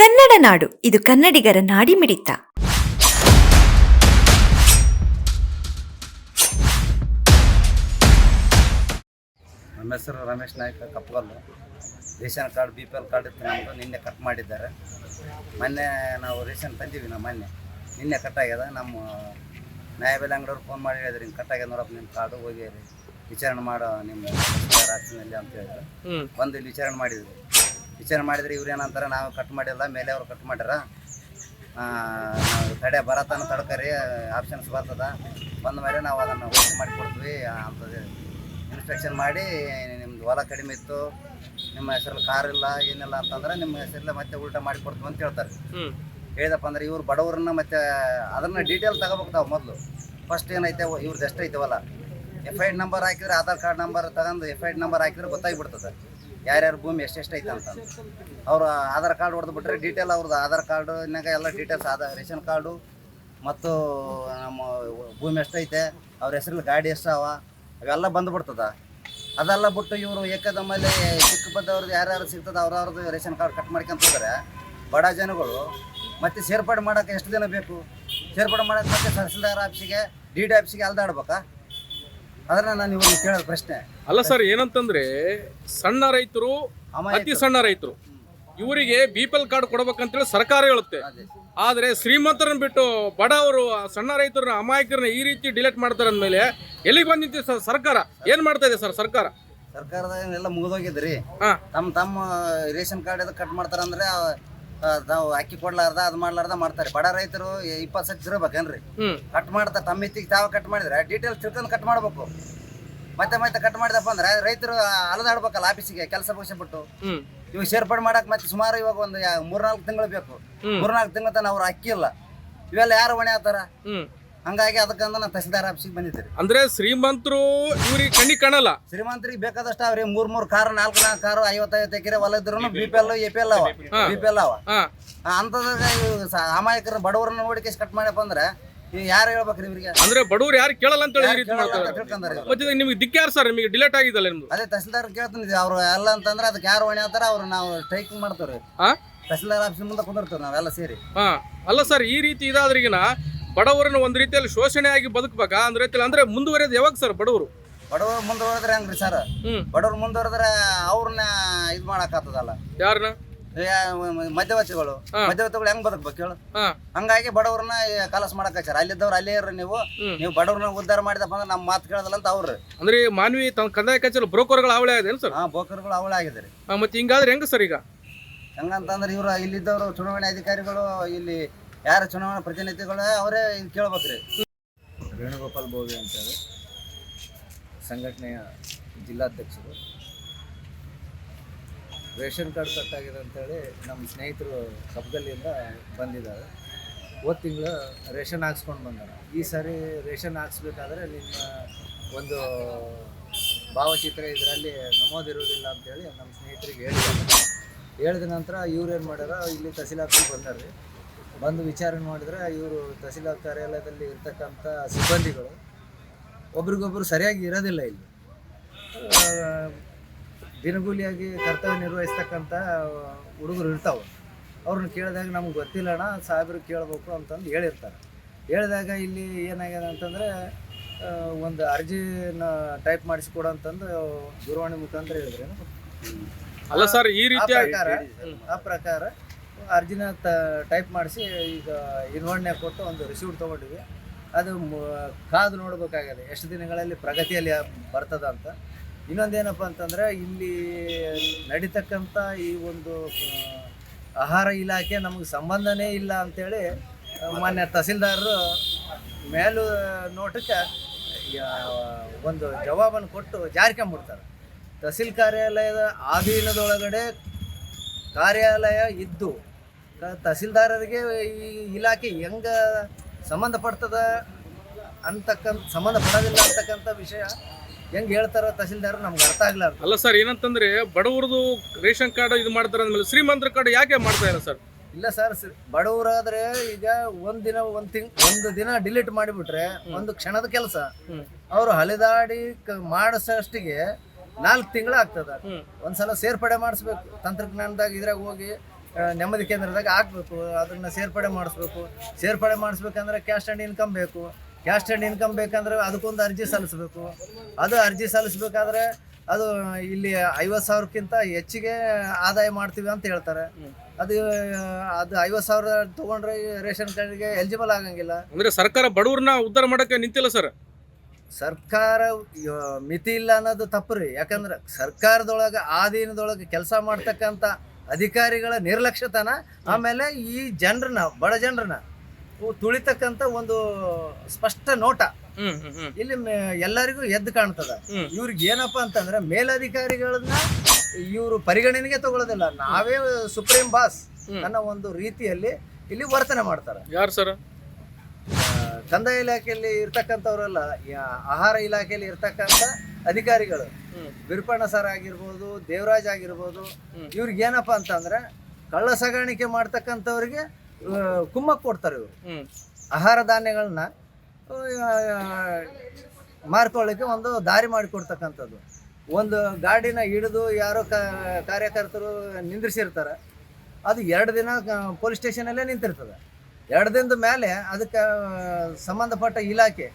ಕನ್ನಡ ನಾಡು ಇದು ಕನ್ನಡಿಗರ ನಾಡಿಮಿಡಿತ ನಮ್ಮ ಹೆಸರು Ramesh Naik ಕಪ್ಪಲ್ಲು ration card B P L card ಇತ್ತು ನಮ್ಮದು ನಿನ್ನೆ ಕಟ್ ಮಾಡಿದ್ದಾರೆ. ಮೊನ್ನೆ ನಾವು ರೇಷನ್ ತಂದೀವಿ ನಾವು ಮೊನ್ನೆ. ನಿನ್ನೆ ಕಟ್ ಆಗ್ಯದ ನಮ್ಮ ನ್ಯಾಯಬೆಲೆ ಅಂಗಡಿಯವ್ರು ಫೋನ್ ಮಾಡಿ ಹೇಳಿದ್ರು ಹಿಂಗೆ ಕಟ್ ಆಗ್ಯದ ನೋಡಪ್ಪ ನಿಮ್ಮ ಕಾರ್ಡು ಹೋಗಿ ವಿಚಾರಣೆ ಮಾಡೋ ನಿಮ್ಮ ರಾಜ್ಯದಲ್ಲಿ ಅಂತ ಹೇಳಿದ್ರು. ಒಂದು ಬಂದು ಇಲ್ಲಿ ವಿಚಾರಣೆ ಮಾಡಿದ್ವಿ ವಿಚಾರಣೆ ಮಾಡಿದ್ರೆ ಇವ್ರು ಏನಂತಾರೆ ನಾವು ಕಟ್ ಮಾಡಿಲ್ಲ ಮೇಲೆ ಅವ್ರು ಕಟ್ ಮಾಡ್ಯಾರ. ತಡೆ ಬರತನ ತಡ್ಕರಿ ಆಪ್ಷನ್ಸ್ ಬರ್ತದ. ಬಂದ ಮೇಲೆ ನಾವು ಅದನ್ನು ಓಪನ್ ಮಾಡಿ ಕೊಡ್ತೀವಿ ಅಂತದೆ ಇನ್ಸ್ಪೆಕ್ಷನ್ ಮಾಡಿ ನಿಮ್ದು ಹೊಲ ಕಡಿಮೆ ಇತ್ತು ನಿಮ್ಮ ಹೆಸರಲ್ಲಿ ಕಾರ್ ಇಲ್ಲ ಏನಿಲ್ಲ ಅಂತಂದ್ರೆ ನಿಮ್ಮ ಹೆಸರಲ್ಲೇ ಮತ್ತೆ ಉಲ್ಟಾ ಮಾಡಿ ಕೊಡ್ತೀವಿ ಅಂತ ಹೇಳ್ತಾರೆ. ಹೇಳಿದಪ್ಪ ಅಂದ್ರೆ ಇವ್ರು ಬಡವ್ರನ್ನ ಮತ್ತೆ ಅದನ್ನ ಡೀಟೇಲ್ ತಗೋಬೇಕು ನಾವು ಮೊದಲು. ಫಸ್ಟ್ ಏನೈತೆ ಇವ್ರದ್ದು ಎಷ್ಟು ಐತೆವಲ್ಲ ಎಫ್ ಐ ನಂಬರ್ ಹಾಕಿದ್ರೆ ಆಧಾರ್ ಕಾರ್ಡ್ ನಂಬರ್ ತಗೊಂಡು ಎಫ್ ಐ ನಂಬರ್ ಹಾಕಿದ್ರೆ ಗೊತ್ತಾಗ್ಬಿಡ್ತದೆ. ಯಾರ್ಯಾರ ಭೂಮಿ ಎಷ್ಟೆಷ್ಟು ಐತೆ ಅಂತ ಅವ್ರು ಆಧಾರ್ ಕಾರ್ಡ್ ಹೊಡೆದು ಬಿಟ್ರೆ ಡೀಟೇಲ್ ಅವ್ರದ್ದು ಆಧಾರ್ ಕಾರ್ಡ್ನಾಗ ಎಲ್ಲ ಡೀಟೇಲ್ಸ್ ಆಧಾರ್ ರೇಷನ್ ಕಾರ್ಡು ಮತ್ತು ನಮ್ಮ ಭೂಮಿ ಎಷ್ಟೈತೆ, ಅವ್ರ ಹೆಸರಲ್ಲಿ ಗಾಡಿ ಎಷ್ಟು ಅವ ಅವೆಲ್ಲ ಬಂದ್ಬಿಡ್ತದ. ಅದೆಲ್ಲ ಬಿಟ್ಟು ಇವರು ಏಕದಮ್ಮಲ್ಲಿ ಚಿಕ್ಕ ಬದ್ದವ್ರದ್ದು ಯಾರ್ಯಾರು ಸಿಗ್ತದೆ ಅವ್ರವ್ರದ್ದು ರೇಷನ್ ಕಾರ್ಡ್ ಕಟ್ ಮಾಡ್ಕೊಂತ ಹೋದ್ರೆ ಬಡ ಜನಗಳು ಮತ್ತೆ ಸೇರ್ಪಡೆ ಮಾಡೋಕೆ ಎಷ್ಟು ದಿನ ಬೇಕು? ಸೇರ್ಪಡೆ ಮಾಡೋಕೆ ಮತ್ತೆ ತಹಸೀಲ್ದಾರ ಆಫೀಸಿಗೆ ಡಿ ಡಿ ಆಫೀಸಿಗೆ ಅಲ್ದಾಡ್ಬೇಕಾ? ಅದನ್ನ ನಾನು ಇವ್ರಿಗೆ ಕೇಳೋದು ಪ್ರಶ್ನೆ. ಅಲ್ಲ ಸರ್ ಏನಂತಂದ್ರೆ ಸಣ್ಣ ರೈತರು ಅತಿ ಸಣ್ಣ ರೈತರು. ಇವರಿಗೆ ಬಿ ಪಿ ಎಲ್ ಕಾರ್ಡ್ ಕೊಡ್ಬೇಕಂತೇಳಿ ಸರ್ಕಾರ ಹೇಳುತ್ತೆ. ಆದರೆ ಶ್ರೀಮಂತರನ್ನ ಬಿಟ್ಟು ಬಡವರು ಆ ಸಣ್ಣ ರೈತರನ್ನ ಅಮಾಯಕರನ್ನ ಈ ರೀತಿ ಡಿಲೇಟ್ ಮಾಡ್ತಾರೆ ಅಂದ್ಮೇಲೆ ಎಲ್ಲಿಗೆ ಬಂದಿತ್ತು ಸರ್ ಸರ್ಕಾರ? ಏನ್ ಮಾಡ್ತಾ ಇದೆ ಸರ್ ಸರ್ಕಾರ? ಸರ್ಕಾರದಾಗ ಎಲ್ಲ ಮುಗಿದೋಗಿದ್ರಿ. ತಮ್ಮ ತಮ್ಮ ರೇಷನ್ ಕಾರ್ಡ್ ಎದಕ್ಕೆ ಕಟ್ ಮಾಡ್ತಾರಂದ್ರೆ ನಾವು ಅಕ್ಕಿ ಕೊಡ್ಲಾರ್ದ ಅದ್ ಮಾಡ್ಲಾರ್ದ ಮಾಡ್ತಾರೆ. ಬಡ ರೈತರು ಇಪ್ಪತ್ತು ಸತಿ ತಿರ್ಬೇಕೇನ್ರಿ ಹ್ಮ್. ಕಟ್ ಮಾಡ್ತಾರೆ ತಮ್ಮ ಇತ್ತಿಗೆ ತಾವು ಕಟ್ ಮಾಡಿದ್ರೆ ಡೀಟೇಲ್ಸ್ ತಿಳ್ಕೊಂಡು ಕಟ್ ಮಾಡ್ಬೇಕು. ಮತ್ತೆ ಮತ್ತೆ ಕಟ್ ಮಾಡಿದಪ್ಪ ಅಂದ್ರೆ ರೈತರು ಅಲದಾಡ್ಬೇಕಲ್ಲ ಆಫೀಸಿಗೆ ಕೆಲಸ ಬಿಟ್ಟು. ಹ್ಮ್. ಇವಾಗ ಸೇರ್ಪಡೆ ಮಾಡಕ್ ಮತ್ತೆ ಸುಮಾರು ಇವಾಗ ಒಂದು ಯಾ- ಮೂರ್ನಾಲ್ಕು ತಿಂಗಳು ಬೇಕು. ಮೂರ್ನಾಲ್ಕು ತಿಂಗಳ ತನ ಅವ್ರು ಅಕ್ಕಿ ಇಲ್ಲ. ಇವೆಲ್ಲ ಯಾರು ಹೊಣೆ ಆತಾರ ಹ್ಮ್. ಹಂಗಾಗಿ ಅದಕ್ಕಂದ ನಾನು ತಹಸೀಲ್ದಾರ್ ಆಫೀಸಿಗೆ ಬಂದಿದ್ದೀರಿ ಅಂದ್ರೆ ಶ್ರೀಮಂತರು ಇವ್ರಿಗೆ ಕಣ್ಣಿ ಕಾಣಲ್ಲ? ಶ್ರೀಮಂತರಿಗೆ ಬೇಕಾದಷ್ಟು ಅವ್ರಿ ಮೂರ್ ಮೂರ್ ಕಾರ್ ನಾಲ್ಕು ನಾಲ್ಕು ಕಾರು ಐವತ್ತೈವತ್ತು ಎಕರೆ ಹೊಲ ಇದ್ರು B P L A P L ಅವ. ಬಿ ಪಿ ಎಲ್ ಅವ. ಅಂತದಾಗ ಅಮಾಯಕರ ಬಡವರನ್ನ ನೋಡಿಕೆ ಕಟ್ ಮಾಡ್ಯಪ್ಪ ಅಂದ್ರೆ ಯಾರು ಹೇಳ್ಬೇಕ್ರಿ ಇವ್ರಿಗೆ? ಅಂದ್ರೆ ಬಡವ್ರು ಯಾರು ಕೇಳಲ್ಲ ಅಂತ ಹೇಳಿ ಈ ರೀತಿ ಮಾಡ್ತಾರೆ ಮತ್ತೆ ನಿಮಗೆ ದಿಕ್ಕ್ಯಾರು ಸರ್ ನಿಮಗೆ ಡಿಲೇಟ್ ಆಗಿದ್ದಲ್ಲ ನಿಮ್ದು? ಅದೇ ತಹಸೀಲ್ದಾರ್ ಕೇಳ್ತೀನಿ ಅವ್ರು ಎಲ್ಲ ಅಂತಂದ್ರೆ ಅದಕ್ಕೆ ಯಾರು ಹೊಣೆ ಆತಾರ ಅವ್ರು ನಾವು ಸ್ಟ್ರೈಕಿಂಗ್ ಮಾಡ್ತೇವ್ರಿ. ತಹಸೀಲ್ದಾರ್ ಆಫೀಸ್ ಮುಂದೆ ಕುಂದಿರ್ತೀವಿ ನಾವೆಲ್ಲ ಸೇರಿ. ಹಾ. ಅಲ್ಲ ಸರ್ ಈ ರೀತಿ ಇದಾದ್ರಿಗಿನ ಬಡವರನ್ನ ಒಂದ್ ರೀತಿಯಲ್ಲಿ ಶೋಷಣೆ ಆಗಿ ಬದುಕಬೇಕಾ? ಅಂದ್ರೆ ರೀತಿಯಲ್ಲಿ ಅಂದ್ರೆ ಮುಂದುವರೆಯೋದು ಯಾವಾಗ ಸರ್ ಬಡವರು? ಬಡವರು ಮುಂದುವರೆದ್ರೆ ಹೆಂಗ್ರಿ ಸರ್ ಬಡವರು ಮುಂದುವರೆದ್ರೆ ಅವ್ರನ್ನ ಇದು ಮಾಡಕ್ಕಾಗ್ತದಲ್ಲ? ಯಾರನ್ನ ಮಧ್ಯವರ್ತಿಗಳು. ಮಧ್ಯವರ್ತಿಗಳು ಹೆಂಗ್ ಬದುಕ್ಬೇಕು ಹೇಳು? ಹಂಗಾಗಿ ಬಡವ್ರನ್ನ ಕಲಸ ಮಾಡಕ್ ಹಚ್ಚಾರ ಅಲ್ಲಿದ್ದವ್ರು ಅಲ್ಲೇ ಇರ್ರಿ ನೀವು. ನೀವು ಬಡವ್ರನ್ನ ಉದ್ಧಾರ ಮಾಡಿದಪ್ಪ ಅಂದ್ರೆ ನಮ್ಮ ಮಾತು ಕೇಳದಲ್ಲ ಅಂತ ಅವ್ರು. ಅಂದ್ರೆ ಮಾನವಿ ತನ್ನ ಕಂದಾಯ ಕಚೇರಿ ಬ್ರೋಕರ್ಗಳು ಅವಳೆ ಆಗಿದೆ ಸರ್ ಹಾ ಬ್ರೋಕರ್ಗಳು ಅವಳೆ ಆಗಿದ್ರಿ ಆ, ಮತ್ತೆ ಹಿಂಗಾದ್ರೆ ಹೆಂಗ ಸರ್ ಈಗ? ಹೆಂಗಂತಂದ್ರೆ ಇವರು ಇಲ್ಲಿದ್ದವರು ಚುನಾವಣೆ ಅಧಿಕಾರಿಗಳು ಇಲ್ಲಿ ಯಾರು ಚುನಾವಣಾ ಪ್ರತಿನಿಧಿಗಳು ಅವರೇ ಇದು ಕೇಳ್ಬೇಕ್ರಿ. ವೇಣುಗೋಪಾಲ್ ಬೋವಿ ಅಂತೇಳಿ ಸಂಘಟನೆಯ ಜಿಲ್ಲಾಧ್ಯಕ್ಷರು. ರೇಷನ್ ಕಾರ್ಡ್ ಕಟ್ಟಾಗಿದೆ ಅಂತೇಳಿ ನಮ್ಮ ಸ್ನೇಹಿತರು ಕಬ್ಬಲ್ಲಿಂದ ಬಂದಿದ್ದಾರೆ. ಹೋದ ತಿಂಗಳು ರೇಷನ್ ಹಾಕ್ಸ್ಕೊಂಡು ಬಂದಾರ. ಈ ಸಾರಿ ರೇಷನ್ ಹಾಕ್ಸ್ಬೇಕಾದ್ರೆ ನಿಮ್ಮ ಒಂದು ಭಾವಚಿತ್ರ ಇದರಲ್ಲಿ ನಮೂದಿರುವುದಿಲ್ಲ ಅಂತೇಳಿ ನಮ್ಮ ಸ್ನೇಹಿತರಿಗೆ ಹೇಳಿದ್ದಾರೆ. ಹೇಳಿದ ನಂತರ ಇವ್ರು ಏನು ಮಾಡ್ಯಾರ, ಇಲ್ಲಿ ತಹಸೀಲ್ ಆಫೀಸ್ಗೆ ಬಂದಾರ್ರಿ. ಬಂದು ವಿಚಾರಣೆ ಮಾಡಿದ್ರೆ ಇವರು ತಹಸೀಲ್ದಾರ್ ಕಾರ್ಯಾಲಯದಲ್ಲಿ ಇರ್ತಕ್ಕಂಥ ಸಿಬ್ಬಂದಿಗಳು ಒಬ್ರಿಗೊಬ್ರು ಸರಿಯಾಗಿ ಇರೋದಿಲ್ಲ ಇಲ್ಲಿ. ದಿನಗೂಲಿಯಾಗಿ ಕರ್ತವ್ಯ ನಿರ್ವಹಿಸ್ತಕ್ಕಂಥ ಹುಡುಗರು ಇರ್ತಾವೆ. ಅವ್ರನ್ನ ಕೇಳಿದಾಗ ನಮ್ಗೆ ಗೊತ್ತಿಲ್ಲ ಅಣ್ಣ ಸಾಹೇಬ್ರು ಕೇಳಬೇಕು ಅಂತಂದು ಹೇಳಿರ್ತಾರೆ. ಹೇಳಿದಾಗ ಇಲ್ಲಿ ಏನಾಗ್ಯದ ಅಂತಂದರೆ ಒಂದು ಅರ್ಜಿನ ಟೈಪ್ ಮಾಡಿಸ್ಕೊಡು ಅಂತಂದು ದೂರವಾಣಿ ಮುಖಾಂತರ ಹೇಳಿದ್ರೆ. ಅಲ್ಲ ಸರ್ ಈ ರೀತಿ ಆ ಪ್ರಕಾರ ಅರ್ಜಿನ ಟೈಪ್ ಮಾಡಿಸಿ ಈಗ ಇನ್ವರ್ಣೆ ಕೊಟ್ಟು ಒಂದು ರಿಸೀವ್ಟ್ ತೊಗೊಂಡಿವಿ ಅದು ಕಾದು ನೋಡಬೇಕಾಗಿದೆ, ಎಷ್ಟು ದಿನಗಳಲ್ಲಿ ಪ್ರಗತಿಯಲ್ಲಿ ಬರ್ತದ ಅಂತ. ಇನ್ನೊಂದೇನಪ್ಪ ಅಂತಂದರೆ, ಇಲ್ಲಿ ನಡೀತಕ್ಕಂಥ ಈ ಒಂದು ಆಹಾರ ಇಲಾಖೆ ನಮಗೆ ಸಂಬಂಧನೇ ಇಲ್ಲ ಮೊನ್ನೆ ಮಾನ್ಯ ತಹಸೀಲ್ದಾರರು ಮೇಲು ನೋಟಕ್ಕೆ ಒಂದು ಜವಾಬನ್ನು ಕೊಟ್ಟು ಜಾರಿಕೊಂಬಿಡ್ತಾರೆ. ತಹಸೀಲ್ ಕಾರ್ಯಾಲಯದ ಅಧೀನದೊಳಗಡೆ ಕಾರ್ಯಾಲಯ ಇದ್ದು ತಹಸೀಲ್ದಾರರಿಗೆ ಈ ಇಲಾಖೆ ಹೆಂಗ ಸಂಬಂಧಪಡ್ತದ ಅಂತಕ್ಕಂಥ ಸಂಬಂಧ ಪಡೋದಿಲ್ಲ ಅಂತಕ್ಕಂಥ ವಿಷಯ ಹೆಂಗೆ ಹೇಳ್ತಾರ ತಹಸೀಲ್ದಾರ್ ನಮ್ಗೆ ಅರ್ಥ ಆಗ್ಲಾರ್ದು. ಅಲ್ಲ ಸರ್ ಏನಂತಂದ್ರೆ ಬಡವ್ರದ್ದು ರೇಷನ್ ಕಾರ್ಡ್ ಇದು ಮಾಡ್ತಾರೆ ಅಂದ್ಮೇಲೆ ಶ್ರೀಮಂತರ ಕಾರ್ಡ್ ಯಾಕೆ ಮಾಡ್ತಾ ಇಲ್ಲ ಸರ್? ಇಲ್ಲ ಸರ್ ಬಡವರಾದ್ರೆ ಈಗ ಒಂದ್ ದಿನ ಒಂದ್ ತಿಂಗ್ ಒಂದು ದಿನ ಡಿಲೀಟ್ ಮಾಡಿಬಿಟ್ರೆ ಒಂದು ಕ್ಷಣದ ಕೆಲಸ. ಅವರು ಹಲಿದಾಡಿ ಕ- ಮಾಡಿಸೋಷ್ಟಿಗೆ ನಾಲ್ಕು ತಿಂಗಳು ಆಗ್ತದ. ಒಂದ್ಸಲ ಸೇರ್ಪಡೆ ಮಾಡಿಸ್ಬೇಕು. ತಂತ್ರಜ್ಞಾನದಾಗ ಇದ್ರಾಗ ಹೋಗಿ ನೆಮ್ಮದಿ ಕೇಂದ್ರದಾಗ ಹಾಕ್ಬೇಕು ಅದನ್ನ ಸೇರ್ಪಡೆ ಮಾಡಿಸ್ಬೇಕು. ಸೇರ್ಪಡೆ ಮಾಡಿಸ್ಬೇಕಂದ್ರೆ ಕ್ಯಾಶ್ ಆ್ಯಂಡ್ ಇನ್ಕಮ್ ಬೇಕು. ಕ್ಯಾಸ್ಟ್ ಆ್ಯಂಡ್ ಇನ್ಕಮ್ ಬೇಕಂದ್ರೆ ಅದಕ್ಕೊಂದು ಅರ್ಜಿ ಸಲ್ಲಿಸ್ಬೇಕು. ಅದು ಅರ್ಜಿ ಸಲ್ಲಿಸ್ಬೇಕಾದ್ರೆ ಅದು ಇಲ್ಲಿ ಐವತ್ತು ಸಾವಿರಕ್ಕಿಂತ ಹೆಚ್ಚಿಗೆ ಆದಾಯ ಮಾಡ್ತೀವಿ ಅಂತ ಹೇಳ್ತಾರೆ. ಅದು ಅದು ಐವತ್ತು ಸಾವಿರ ತಗೊಂಡ್ರೆ ರೇಷನ್ ಕಾರ್ಡ್ಗೆ ಎಲಿಜಿಬಲ್ ಆಗಂಗಿಲ್ಲ. ಅಂದ್ರೆ ಸರ್ಕಾರ ಬಡವ್ರನ್ನ ಉದ್ಧಾರ ಮಾಡಕ್ಕೆ ನಿಂತಿಲ್ಲ ಸರ್. ಸರ್ಕಾರ ಮಿತಿ ಇಲ್ಲ ಅನ್ನೋದು ತಪ್ಪು ರೀ. ಯಾಕಂದ್ರೆ ಸರ್ಕಾರದೊಳಗೆ ಆಧೀನದೊಳಗೆ ಕೆಲಸ ಮಾಡ್ತಕ್ಕಂಥ ಅಧಿಕಾರಿಗಳ ನಿರ್ಲಕ್ಷ್ಯತನ ಆಮೇಲೆ ಈ ಜನರನ್ನ ಬಡ ಜನರನ್ನ ತುಳಿತಕ್ಕಂಥ ಒಂದು ಸ್ಪಷ್ಟ ನೋಟ. ಇಲ್ಲಿ ಎಲ್ಲರಿಗೂ ಎದ್ದು ಕಾಣ್ತದ. ಇವ್ರಿಗೆ ಏನಪ್ಪಾ ಅಂತಂದ್ರೆ ಮೇಲಧಿಕಾರಿಗಳನ್ನ ಇವರು ಪರಿಗಣನೆಗೆ ತಗೊಳ್ಳೋದಿಲ್ಲ. ನಾವೇ ಸುಪ್ರೀಂ ಬಾಸ್. ಅನ್ನೋ ಒಂದು ರೀತಿಯಲ್ಲಿ ಇಲ್ಲಿ ವರ್ತನೆ ಮಾಡ್ತಾರೆ. ಯಾರು ಸರ್? ಕಂದಾಯ ಇಲಾಖೆಯಲ್ಲಿ ಇರ್ತಕ್ಕಂಥವರಲ್ಲ ಆಹಾರ ಇಲಾಖೆಯಲ್ಲಿ ಇರ್ತಕ್ಕಂಥ ಅಧಿಕಾರಿಗಳು. ಬಿರ್ಪಣ್ಣ ಸರ್ ಆಗಿರ್ಬೋದು ದೇವರಾಜ್ ಆಗಿರ್ಬೋದು. ಇವ್ರಿಗೆ ಏನಪ್ಪಾ ಅಂತಂದ್ರೆ ಕಳ್ಳ ಸಾಗಾಣಿಕೆ ಮಾಡ್ತಕ್ಕಂಥವ್ರಿಗೆ ಕುಮ್ಮಕ್ ಕೊಡ್ತಾರೆ ಇವರು. ಆಹಾರ ಧಾನ್ಯಗಳನ್ನ ಮಾರ್ಕೊಳ್ಳಿಕ್ಕೆ ಒಂದು ದಾರಿ ಮಾಡಿಕೊಡ್ತಕ್ಕಂಥದ್ದು. ಒಂದು ಗಾಡಿನ ಹಿಡಿದು ಯಾರೋ ಕ ಕಾರ್ಯಕರ್ತರು ನಿಂದ್ರಿಸಿರ್ತಾರೆ. ಅದು ಎರಡು ದಿನ ಪೊಲೀಸ್ ಸ್ಟೇಷನಲ್ಲೇ ನಿಂತಿರ್ತದೆ. ಎರಡು ದಿನದ ಮೇಲೆ ಅದಕ್ಕೆ ಸಂಬಂಧಪಟ್ಟ ಇಲಾಖೆ.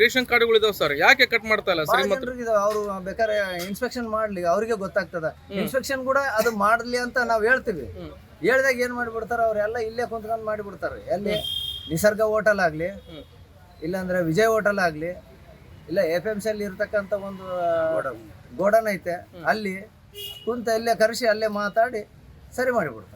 ರೇಷನ್ ಕಾರ್ಡ್ಗಳು ಇದಾವೆ ಸರ್. ಯಾಕೆ ಕಟ್ ಮಾಡ್ತಾ ಇಲ್ಲ? ಶ್ರೀಮಂತರು ಅವರು ಬೇಕಾದ್ರೆ ಇನ್ಸ್ಪೆಕ್ಷನ್ ಮಾಡ್ಲಿ ಅವ್ರಿಗೆ ಗೊತ್ತಾಗ್ತದ. ಇನ್ಸ್ಪೆಕ್ಷನ್ ಕೂಡ ಅದು ಮಾಡ್ಲಿ ಅಂತ ನಾವು ಹೇಳ್ತೀವಿ. ಹೇಳ್ದಾಗ ಏನ್ ಮಾಡಿಬಿಡ್ತಾರೆ ಅವರೆಲ್ಲ ಇಲ್ಲೇ ಕುಂತ್ಕೊಂಡು ಮಾಡಿಬಿಡ್ತಾರೆ. ಎಲ್ಲಿ ನಿಸರ್ಗ ಹೋಟೆಲ್ ಆಗಲಿ. ಇಲ್ಲಾಂದ್ರೆ ವಿಜಯ್ ಹೋಟೆಲ್ ಆಗಲಿ ಇಲ್ಲ ಎಫ್ ಎಂ ಸಿ ಅಲ್ಲಿ ಇರ್ತಕ್ಕಂಥ ಒಂದು ಗೋಡನ್. ಐತೆ. ಅಲ್ಲಿ ಕುಂತ ಇಲ್ಲೇ ಕರೆಸಿ ಅಲ್ಲೇ ಮಾತಾಡಿ ಸರಿ ಮಾಡಿಬಿಡ್ತಾರೆ.